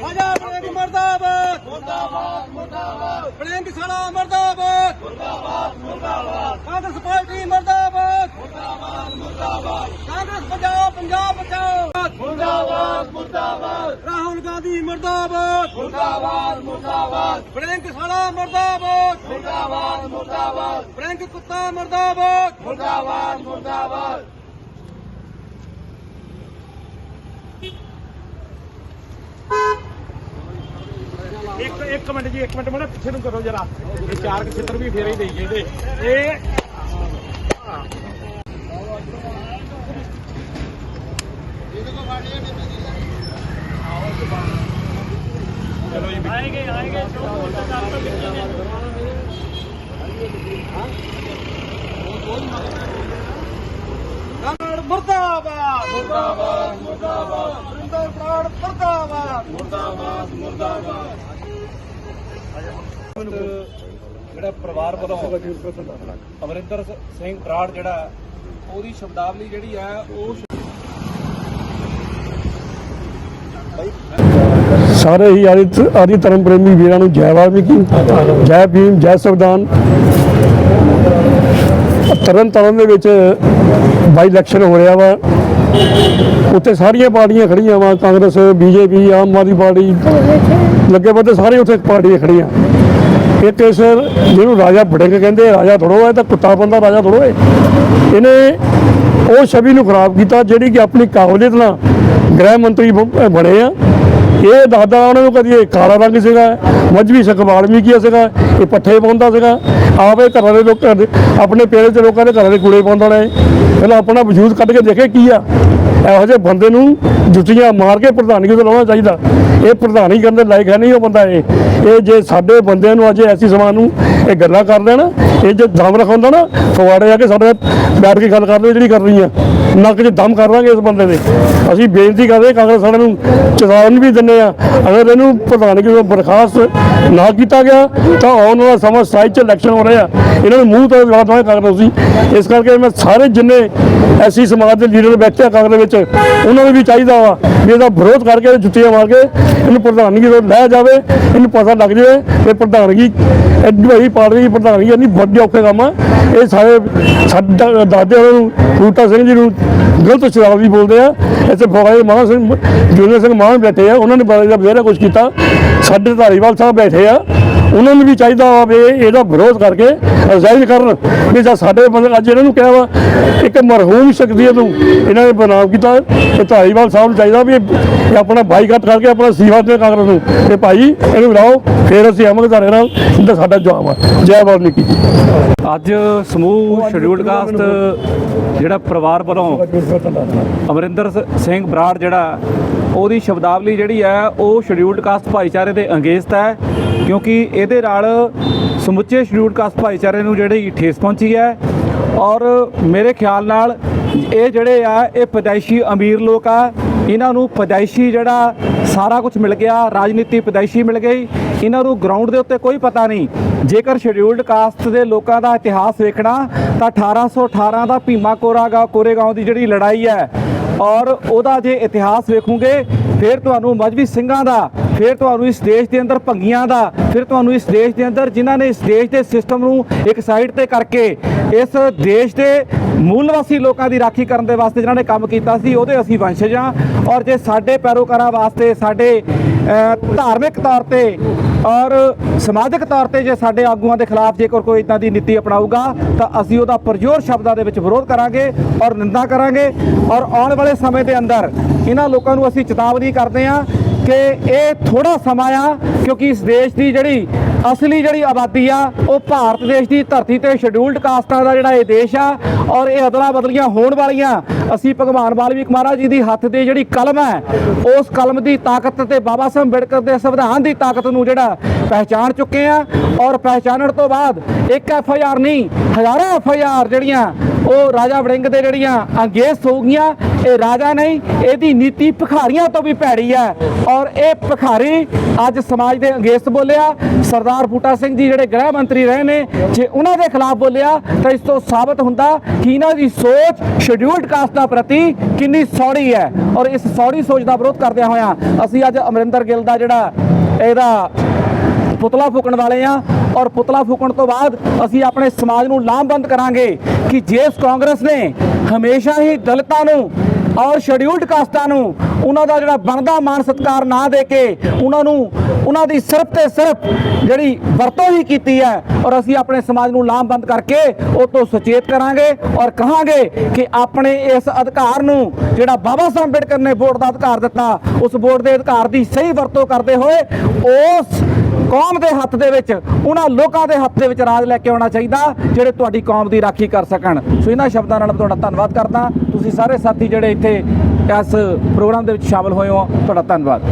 Punjab bring ਮਰਦਾਬਾਦ। ਮੁਰਦਾਬਾਦ ਮੁਰਦਾਬਾਦ। Bring ਸਾਲਾ ਮਰਦਾਬਾਦ। ਮੁਰਦਾਬਾਦ ਮੁਰਦਾਬਾਦ। ਕਾਂਗਰਸ ਪਾਰਟੀ ਮਰਦਾਬਾਦ। ਮੁਰਦਾਬਾਦ ਮੁਰਦਾਬਾਦ। ਕਾਂਗਰਸ ਪੰਜਾਬ ਪੰਜਾਬ ਬਚਾਓ। ਮੁਰਦਾਬਾਦ ਮੁਰਦਾਬਾਦ। ਰਾਹੁਲ ਗਾਂਧੀ ਮਰਦਾਬਾਦ। ਮੁਰਦਾਬਾਦ ਮੁਰਦਾਬਾਦ। ਬ੍ਰਿੰਗ ਸਾਲਾ ਮਰਦਾਬਾਦ। ਮੁਰਦਾਬਾਦ ਮੁਰਦਾਬਾਦ। ਬ੍ਰਿੰਗ ਕੁੱਤਾ ਮਰਦਾਬਾਦ। ਮੁਰਦਾਬਾਦ ਮੁਰਦਾਬਾਦ। ਇੱਕ ਇੱਕ ਮਿੰਟ ਜੀ ਇੱਕ ਮਿੰਟ ਮੈਂ ਪਿੱਛੇ ਨੂੰ ਕਰੋ ਜਰਾ। ਇਹ ਚਾਰ ਕੁ ਛਿੱਤਰ ਵੀ ਫੇਰੇ ਹੀ ਦੇਈਏ ਇਹਦੇ ਇਹ ਚਲੋ ਜੀ ਆਏਗੇ ਆਏਗੇ ਕਾਂਗੜ ਮਰਦਾਬਾਦ। ਮੁਰਦਾਬਾਦ ਮੁਰਦਾਬਾਦ। ਵਰਿੰਦਰ ਬਰਾੜ ਮਰਦਾਬਾਦ। ਮੁਰਦਾਬਾਦ ਮੁਰਦਾਬਾਦ। ਜਿਹੜਾ ਪਰਿਵਾਰ ਵੱਲੋਂ ਅਮਰਿੰਦਰ ਸਿੰਘ ਬਰਾੜ ਜਿਹੜਾ, ਉਹਦੀ ਸ਼ਬਦਾਵਲੀ ਜਿਹੜੀ ਆ, ਉਹ ਸਾਰੇ ਹੀ ਆਦਿ ਆਦਿ ਧਰਮ ਪ੍ਰੇਮੀ ਵੀਰਾਂ ਨੂੰ ਜੈ ਵਾਲਮੀਕੀ, ਜੈ ਭੀਮ, ਜੈ ਸੰਵਿਧਾਨ। ਤਰਨ ਤਾਰਨ ਦੇ ਵਿੱਚ ਬਾਈ ਇਲੈਕਸ਼ਨ ਹੋ ਰਿਹਾ ਵਾ। ਉੱਥੇ ਸਾਰੀਆਂ ਪਾਰਟੀਆਂ ਖੜੀਆਂ ਵਾ, ਕਾਂਗਰਸ, ਬੀਜੇਪੀ, ਆਮ ਆਦਮੀ ਪਾਰਟੀ, ਲੱਗੇ ਬੰਦੇ ਸਾਰੇ ਉੱਥੇ ਪਾਰਟੀਆਂ ਖੜੀਆਂ। ਇੱਕ ਇਸ ਜਿਹਨੂੰ ਰਾਜਾ ਬੜਿੰਗ ਕਹਿੰਦੇ, ਰਾਜਾ ਥੋੜੋ ਹੈ ਤਾਂ ਕੁੱਤਾ ਬੰਦਾ ਰਾਜਾ ਥੋੜੋ ਹੈ ਇਹਨੇ ਉਹ ਛਵੀ ਨੂੰ ਖਰਾਬ ਕੀਤਾ ਜਿਹੜੀ ਕਿ ਆਪਣੀ ਕਾਬਲੀਅਤ ਨਾਲ ਗ੍ਰਹਿ ਮੰਤਰੀ ਬਣੇ ਆ। ਇਹ ਦੱਸਦਾ ਉਹਨਾਂ ਨੂੰ ਕਦੀ ਇਹ ਕਾਲਾ ਰੰਗ ਸੀਗਾ ਮਜਬੀ ਸਿੱਖ ਵਾਲਮੀਕੀ ਸੀਗਾ, ਇਹ ਪੱਠੇ ਪਾਉਂਦਾ ਸੀਗਾ। ਆਪੇ ਘਰਾਂ ਦੇ ਲੋਕਾਂ ਦੇ, ਆਪਣੇ ਪੇੜੇ ਦੇ ਲੋਕਾਂ ਦੇ ਘਰਾਂ ਦੇ ਕੂੜੇ ਪਾਉਂਦਾ ਰਹੇ। ਪਹਿਲਾਂ ਆਪਣਾ ਵਜੂਦ ਕੱਢ ਕੇ ਦੇਖੇ ਕੀ ਆ। ਇਹੋ ਜਿਹੇ ਬੰਦੇ ਨੂੰ ਜੁੱਤੀਆਂ ਮਾਰ ਕੇ ਪ੍ਰਧਾਨਗੀ ਤੋਂ ਲਾਉਣਾ ਚਾਹੀਦਾ। ਇਹ ਪ੍ਰਧਾਨੀ ਕਰਨ ਦੇ ਲਾਇਕ ਹੈ ਨਹੀਂ ਉਹ ਬੰਦਾ ਇਹ। ਇਹ ਜੇ ਸਾਡੇ ਬੰਦਿਆਂ ਨੂੰ ਅੱਜ ਐਸੀ ਸਮਾਨ ਨੂੰ ਇਹ ਗੱਲਾਂ ਕਰ ਦੇਣ, ਇਹ ਜੇ ਦਮ ਰਖਾਉਂਦਾ ਨਾ ਫਵਾੜੇ ਜਾ ਕੇ ਸਾਡੇ ਬੈਠ ਕੇ ਗੱਲ ਕਰ ਲਓ ਜਿਹੜੀ ਰਹੀ ਆ। ਨੱਕ 'ਚ ਦਮ ਕਰ ਲਾਂਗੇ ਇਸ ਬੰਦੇ ਦੇ। ਅਸੀਂ ਬੇਨਤੀ ਕਰਦੇ ਕਾਂਗਰਸ ਸਾਡੇ ਨੂੰ ਚੇਤਾਵਨੀ ਵੀ ਦਿੰਦੇ ਆ ਅਗਰ ਇਹਨੂੰ ਪ੍ਰਧਾਨਗੀ ਤੋਂ ਬਰਖਾਸਤ ਨਾ ਕੀਤਾ ਗਿਆ, ਤਾਂ ਆਉਣ ਵਾਲਾ ਸਮਾਂ ਸਾਈਜ਼ 'ਚ ਇਲੈਕਸ਼ਨ ਹੋ ਰਿਹਾ। ਇਹਨਾਂ ਨੂੰ ਮੂੰਹ ਤੋਂ ਜਵਾਬ ਦੇਣਾ ਕਾਂਗਰਸ ਇਸ ਕਰਕੇ ਮੈਂ ਸਾਰੇ ਜਿੰਨੇ ਐਸੀ ਸਮਾਜ ਦੇ ਲੀਡਰ ਬੈਠੇ ਆ ਕਾਂਗਰਸ ਵਿੱਚ, ਉਹਨਾਂ ਨੂੰ ਵੀ ਚਾਹੀਦਾ ਵਾ ਵੀ ਇਹਦਾ ਵਿਰੋਧ ਕਰਕੇ ਜੁੱਤੀਆਂ ਮਾਰ ਕੇ ਇਹਨੂੰ ਪ੍ਰਧਾਨਗੀ ਤੋਂ ਲੈ ਜਾਵੇ, ਇਹਨੂੰ ਪਤਾ ਲੱਗ ਜਾਵੇ ਕਿ ਪ੍ਰਧਾਨਗੀ, ਐਡੀ ਵੱਡੀ ਪਾਰਟੀ ਦੀ ਪ੍ਰਧਾਨਗੀ ਇੰਨੀ ਵੱਡੇ ਔਖੇ ਕੰਮ ਆ। ਇਹ ਸਾਰੇ ਸਾਡਾ ਦਾਦੇ ਉਹਨਾਂ ਨੂੰ ਬੂਟਾ ਸਿੰਘ ਜੀ ਨੂੰ ਗਲਤ ਸਰਾਬ ਵੀ ਬੋਲਦੇ ਆ। ਇੱਥੇ ਫੌਜ ਮਾਨ ਸਿੰਘ, ਜੂਨੀਅਰ ਸਿੰਘ ਮਾਨ ਬੈਠੇ ਆ, ਉਹਨਾਂ ਨੇ ਬੜਾ ਜਿਹਾ ਬਥੇਰਾ ਕੁਝ ਕੀਤਾ। ਸਾਡੇ ਧਾਰੀਵਾਲ ਸਾਹਿਬ ਬੈਠੇ ਆ। ਉਹਨਾਂ ਨੂੰ ਵੀ ਚਾਹੀਦਾ ਵਾ ਵੀ ਇਹਦਾ ਵਿਰੋਧ ਕਰਕੇ ਰਿਜ਼ਾਈਨ ਕਰਨ। ਵੀ ਜਾਂ ਸਾਡੇ ਬੰਦੇ ਅੱਜ ਇਹਨਾਂ ਨੂੰ ਕਿਹਾ ਵਾ, ਇੱਕ ਮਰਹੂਮ ਸ਼ਖਸੀਅਤ ਨੂੰ ਇਹਨਾਂ ਨੇ ਬਦਨਾਮ ਕੀਤਾ। ਤੇ ਧਾਰੀਵਾਲ ਸਾਹਿਬ ਨੂੰ ਚਾਹੀਦਾ ਵੀ ਆਪਣਾ ਬਾਈਕਾਟ ਕਰਕੇ ਆਪਣਾ ਸੀਵਾ ਦੇ ਕਾਂਗਰਸ ਨੂੰ। ਤੇ ਭਾਈ, ਇਹਨੂੰ ਲਾਓ ਫਿਰ ਅਸੀਂ ਅਮਰ ਧਾਰੇ ਨਾਲ। ਇਹਦਾ ਸਾਡਾ ਜਵਾਬ ਆ। ਜੈ ਵਾਲਮੀਕੀ ਅੱਜ ਸਮੂਹ ਸ਼ਡਿਊਲਡ ਕਾਸਟ ਜਿਹੜਾ ਪਰਿਵਾਰ ਵੱਲੋਂ ਅਮਰਿੰਦਰ ਸਿੰਘ ਬਰਾੜ ਜਿਹੜਾ, ਉਹਦੀ ਸ਼ਬਦਾਵਲੀ ਜਿਹੜੀ ਹੈ, ਉਹ ਸ਼ਡਿਊਲਡ ਕਾਸਟ ਭਾਈਚਾਰੇ ਦੇ ਅੰਗੇਜ਼ਤ ਹੈ। ਕਿਉਂਕਿ ਇਹਦੇ ਨਾਲ ਸਮੁੱਚੇ ਸ਼ਡਿਊਲਡ ਕਾਸਟ ਭਾਈਚਾਰੇ ਨੂੰ ਜਿਹੜੀ ਠੇਸ ਪਹੁੰਚੀ ਹੈ ਔਰ ਮੇਰੇ ਖਿਆਲ ਨਾਲ ਇਹ ਜਿਹੜੇ ਆ, ਇਹ ਪਦਾਇਸ਼ੀ ਅਮੀਰ ਲੋਕ ਆ, ਇਹਨਾਂ ਨੂੰ ਪਦਾਇਸ਼ੀ ਜਿਹੜਾ ਸਾਰਾ ਕੁਝ ਮਿਲ ਗਿਆ, ਰਾਜਨੀਤੀ ਪਦਾਇਸ਼ੀ ਮਿਲ ਗਈ, ਇਹਨਾਂ ਨੂੰ ਗਰਾਊਂਡ ਦੇ ਉੱਤੇ ਕੋਈ ਪਤਾ ਨਹੀਂ। ਜੇਕਰ ਸ਼ਡਿਊਲਡ ਕਾਸਟ ਦੇ ਲੋਕਾਂ ਦਾ ਇਤਿਹਾਸ ਵੇਖਣਾ, ਤਾਂ 1818 ਦਾ ਭੀਮਾ ਕੋਰਾਗਾ ਕੋਰੇਗਾਉਂ ਦੀ ਜਿਹੜੀ ਲੜਾਈ ਹੈ, ਔਰ ਉਹਦਾ ਜੇ ਇਤਿਹਾਸ ਵੇਖੋਗੇ, ਫਿਰ ਤੁਹਾਨੂੰ ਮਜਬੀ ਸਿੰਘਾਂ ਦਾ ਫਿਰ ਤੁਹਾਨੂੰ ਇਸ ਦੇਸ਼ ਦੇ ਅੰਦਰ ਭੰਗੀਆਂ ਦਾ, ਫਿਰ ਤੁਹਾਨੂੰ ਇਸ ਦੇਸ਼ ਦੇ ਅੰਦਰ ਜਿਨ੍ਹਾਂ ਨੇ ਇਸ ਦੇਸ਼ ਦੇ ਸਿਸਟਮ ਨੂੰ ਇੱਕ ਸਾਈਡ ਤੇ ਕਰਕੇ ਇਸ ਦੇਸ਼ ਦੇ ਮੂਲ ਨਿਵਾਸੀ ਲੋਕਾਂ ਦੀ ਰਾਖੀ ਕਰਨ ਦੇ ਵਾਸਤੇ ਜਿਨ੍ਹਾਂ ਨੇ ਕੰਮ ਕੀਤਾ ਸੀ, ਉਹਦੇ ਅਸੀਂ ਵੰਸ਼ਜ ਹਾਂ। ਔਰ ਜੇ ਸਾਡੇ ਪੈਰੋਕਾਰਾਂ ਵਾਸਤੇ, ਸਾਡੇ ਧਾਰਮਿਕ ਤੌਰ ਤੇ ਔਰ ਸਮਾਜਿਕ ਤੌਰ ਤੇ ਜੇ ਸਾਡੇ ਆਗੂਆਂ ਦੇ ਖਿਲਾਫ ਜੇਕਰ ਕੋਈ ਇਦਾਂ ਦੀ ਨੀਤੀ ਅਪਣਾਊਗਾ, ਤਾਂ ਅਸੀਂ ਉਹਦਾ ਪਰਜੋਰ ਸ਼ਬਦਾਂ ਦੇ ਵਿੱਚ ਵਿਰੋਧ ਕਰਾਂਗੇ ਔਰ ਨਿੰਦਾ ਕਰਾਂਗੇ। ਔਰ ਆਉਣ ਵਾਲੇ ਸਮੇਂ ਦੇ ਅੰਦਰ ਇਹਨਾਂ ਲੋਕਾਂ ਨੂੰ ਅਸੀਂ ਚੇਤਾਵਨੀ ਕਰਦੇ ਹਾਂ ਕਿ ਇਹ ਥੋੜਾ ਸਮਾਂ ਆ, ਕਿਉਂਕਿ ਇਸ ਦੇਸ਼ ਦੀ ਜਿਹੜੀ ਅਸਲੀ ਜਿਹੜੀ ਆਬਾਦੀ ਆ, ਉਹ ਭਾਰਤ ਦੇਸ਼ ਦੀ ਧਰਤੀ ਤੇ ਸ਼ਡਿਊਲਡ ਕਾਸਟਾਂ ਦਾ ਜਿਹੜਾ ਇਹ ਦੇਸ਼ ਆ, ਔਰ ਇਹ ਅਦਲਾ ਬਦਲੀਆਂ ਹੋਣ ਵਾਲੀਆਂ। ਅਸੀਂ ਭਗਵਾਨ ਵਾਲਮੀਕ ਮਹਾਰਾਜ ਜੀ ਦੀ ਹੱਥ ਦੇ ਜਿਹੜੀ ਕਲਮ ਹੈ, ਉਸ ਕਲਮ ਦੀ ਤਾਕਤ ਤੇ ਬਾਬਾ ਸਾਹਿਬ ਅੰਬੇਡਕਰ ਦੇ ਸੰਵਿਧਾਨ ਦੀ ਤਾਕਤ ਨੂੰ ਜਿਹੜਾ ਪਹਿਚਾਣ ਚੁੱਕੇ ਆ, ਔਰ ਪਹਿਚਾਨਣ ਤੋਂ ਬਾਅਦ ਇੱਕ ਐਫ ਆਈ ਆਰ ਨਹੀਂ, ਹਜ਼ਾਰਾਂ ਐਫ ਆਈ ਆਰ ਜਿਹੜੀਆਂ ਉਹ ਰਾਜਾ ਵੜਿੰਗ ਦੇ ਜਿਹੜੀਆਂ ਅੰਗੇਸ ਹੋ ਗਈਆਂ ਇਹ ਰਾਜਾ ਨਹੀਂ, ਇਹਦੀ ਨੀਤੀ ਭਿਖਾਰੀਆਂ ਤੋਂ ਵੀ ਭੈੜੀ ਹੈ। ਔਰ ਇਹ ਭਿਖਾਰੀ ਅੱਜ ਸਮਾਜ ਦੇ ਅੰਗੇਸ ਬੋਲਿਆ। ਸਰਦਾਰ ਬੂਟਾ ਸਿੰਘ ਜੀ ਜਿਹੜੇ ਗ੍ਰਹਿ ਮੰਤਰੀ ਰਹੇ ਨੇ, ਜੇ ਉਹਨਾਂ ਦੇ ਖਿਲਾਫ ਬੋਲਿਆ, ਤਾਂ ਇਸ ਤੋਂ ਸਾਬਤ ਹੁੰਦਾ ਕਿ ਇਹਨਾਂ ਦੀ ਸੋਚ ਸ਼ਡਿਊਲਡ ਕਾਸਟਾਂ ਪ੍ਰਤੀ ਕਿੰਨੀ ਸੌੜੀ ਹੈ। ਔਰ ਇਸ ਸੌੜੀ ਸੋਚ ਦਾ ਵਿਰੋਧ ਕਰਦਿਆਂ ਹੋਇਆਂ ਅਸੀਂ ਅੱਜ ਅਮਰਿੰਦਰ ਗਿੱਲ ਦਾ ਜਿਹੜਾ ਇਹਦਾ ਪੁਤਲਾ ਫੂਕਣ ਵਾਲੇ ਆ ਔਰ ਪੁਤਲਾ ਫੂਕਣ ਤੋਂ ਬਾਅਦ ਅਸੀਂ ਆਪਣੇ ਸਮਾਜ ਨੂੰ ਲਾਮਬੰਦ ਕਰਾਂਗੇ ਕਿ ਜਿਸ ਕਾਂਗਰਸ ਨੇ ਹਮੇਸ਼ਾ ਹੀ ਦਲਿਤਾਂ ਨੂੰ ਔਰ ਸ਼ਡਿਊਲਡ ਕਾਸਟਾਂ ਨੂੰ ਉਹਨਾਂ ਦਾ ਜਿਹੜਾ ਬਣਦਾ ਮਾਨ ਸਤਕਾਰ ਨਾ ਦੇ ਕੇ ਉਹਨਾਂ ਨੂੰ ਉਹਨਾਂ ਦੀ ਸਿਰਫ ਤੇ ਸਿਰਫ ਜਿਹੜੀ ਵਰਤੋਂ ਹੀ ਕੀਤੀ ਹੈ ਔਰ ਅਸੀਂ ਆਪਣੇ ਸਮਾਜ ਨੂੰ ਲਾਮਬੰਦ ਕਰਕੇ ਉਹ ਤੋਂ ਸੁਚੇਤ ਕਰਾਂਗੇ ਔਰ ਕਹਾਂਗੇ ਕਿ ਆਪਣੇ ਇਸ ਅਧਿਕਾਰ ਨੂੰ ਜਿਹੜਾ ਬਾਬਾ ਸਾਹਿਬ ਅੰਬੇਡਕਰ ਨੇ ਵੋਟ ਦਾ ਅਧਿਕਾਰ ਦਿੱਤਾ, ਉਸ ਵੋਟ ਦੇ ਅਧਿਕਾਰ ਦੀ ਸਹੀ ਵਰਤੋਂ ਕਰਦੇ ਹੋਏ ਉਸ ਕੌਮ ਦੇ ਹੱਥ ਦੇ ਵਿੱਚ, ਉਹਨਾਂ ਲੋਕਾਂ ਦੇ ਹੱਥ ਦੇ ਵਿੱਚ ਰਾਜ ਲੈ ਕੇ ਆਉਣਾ ਚਾਹੀਦਾ, ਜਿਹੜੇ ਤੁਹਾਡੀ ਕੌਮ ਦੀ ਰਾਖੀ ਕਰ ਸਕਣ। ਸੋ ਇਹਨਾਂ ਸ਼ਬਦਾਂ ਨਾਲ ਤੁਹਾਡਾ ਧੰਨਵਾਦ ਕਰਦਾ। ਤੁਸੀਂ ਸਾਰੇ ਸਾਥੀ ਜਿਹੜੇ ਇੱਥੇ ਇਸ ਪ੍ਰੋਗਰਾਮ ਦੇ ਵਿੱਚ ਸ਼ਾਮਲ ਹੋਏ ਹੋ ਤੁਹਾਡਾ ਧੰਨਵਾਦ।